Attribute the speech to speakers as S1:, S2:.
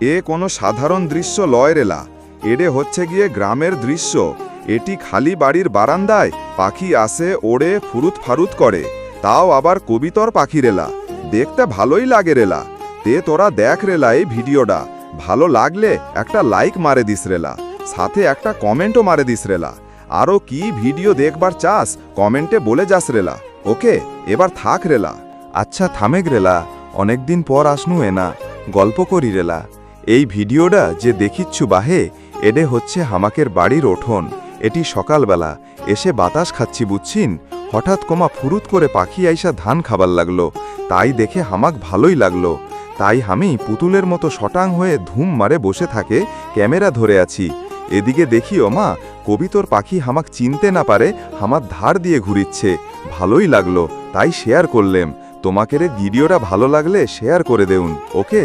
S1: এ কোনো সাধারণ দৃশ্য লয় রেলা। এডে হচ্ছে গিয়ে গ্রামের দৃশ্য। এটি খালি বাড়ির বারান্দায় পাখি আসে, ওড়ে, ফুরুত ফারুত করে। তাও আবার কবিতর পাখি রেলা। দেখতে ভালোই লাগে রেলা। তে তোরা দেখ রেলা এই ভিডিওটা। ভালো লাগলে একটা লাইক মারে দিস রেলা। সাথে একটা কমেন্টও মারে দিস রেলা। আরও কি ভিডিও দেখবার চাস, কমেন্টে বলে যাস রেলা। ওকে, এবার থাক রেলা।
S2: আচ্ছা থামেক রেলা। অনেকদিন পর আসনু এনা। গল্প করি রেলা। এই ভিডিওটা যে দেখিচ্ছু বাহে, এডে হচ্ছে হামাকের বাড়ির ওঠন। এটি সকালবেলা। এসে বাতাস খাচ্ছি বুঝছিন? হঠাৎ কমা ফুরুত করে পাখি আইসা ধান খাবার লাগল। তাই দেখে হামাক ভালোই লাগল। তাই আমি পুতুলের মতো শটাং হয়ে ধুম মারে বসে থাকে, ক্যামেরা ধরে আছি। এদিকে দেখি ও মা কবিতর পাখি হামাক চিনতে না পারে, হামার ধার দিয়ে ঘুরিচ্ছে। ভালোই লাগল, তাই শেয়ার করলেম। তোমাকের ভিডিওটা ভালো লাগলে শেয়ার করে দেউন, ওকে?